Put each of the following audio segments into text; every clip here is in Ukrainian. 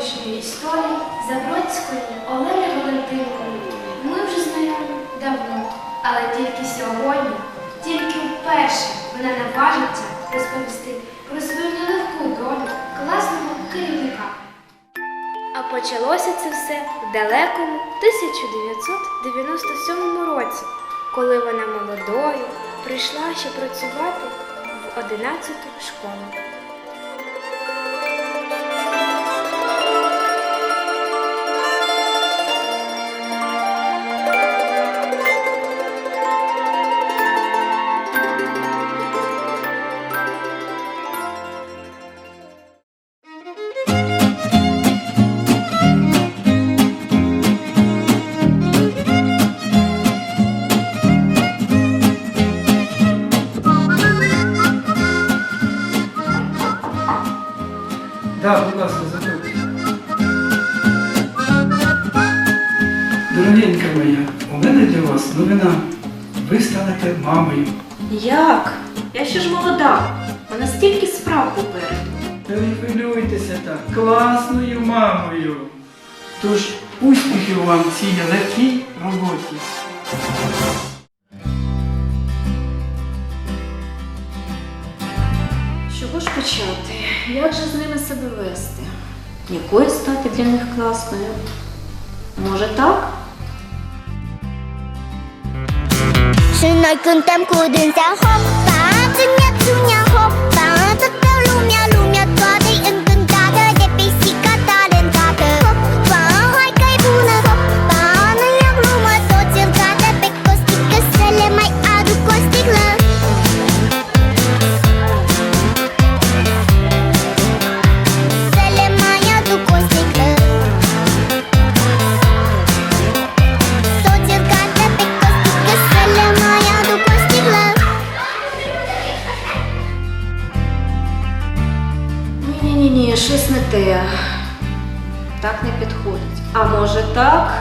сьогоднішньої історії Забродської Олени Валентинкою. Ми вже знайомі давно, але тільки сьогодні, тільки вперше вона наважиться розповісти про свою нелегку долю класного керівника. А почалося це все в далекому 1997 році, коли вона молодою прийшла ще працювати в 11 школу. Да, будь ласка, заходьте. Дорогенька моя, у мене для вас новина. Ви станете мамою. Як? Я ще ж молода. У мене стільки справ попереду. Та не хвилюйтеся так, класною мамою. Тож успіхів вам в цій легкій роботі. Почати? Як же з ними себе вести? Якою стати для них класною? Може так? Sự nói cơn tâm của đường xa hop phá Chân nhát chu Ні, ні, щось не те. Так не підходить. А може так?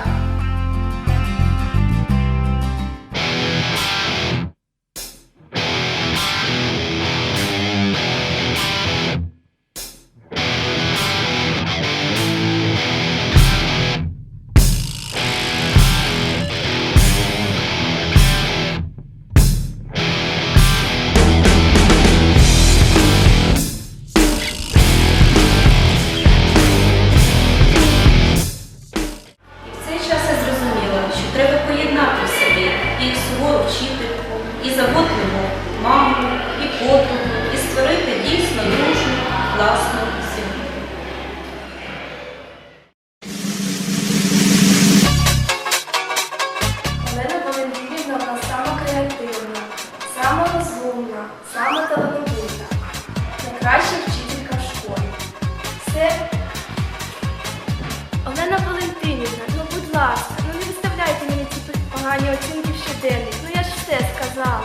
Погані оцінки в щоденник. Ну я ж все сказала.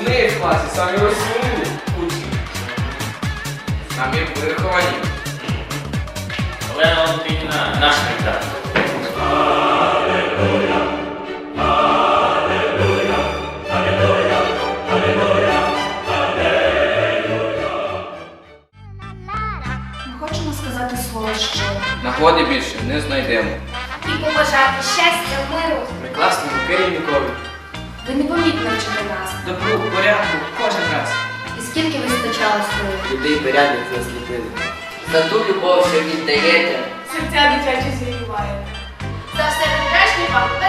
У неї в класі самі розсунули учні. Самі виховані. Олена Валентинівна наш кандидат. Ми хочемо сказати слово що. Нагоди більше не знайдемо. І побажати щастя, миру. Ми класному керівникові. Ви непомітно вчите нас. Добру, порядку, кожен раз. І скільки вистачало сили. Людей порядок засліпили. За ту любов, що віддаєте, Серця дитячі зігріває. За все прекрасне вам!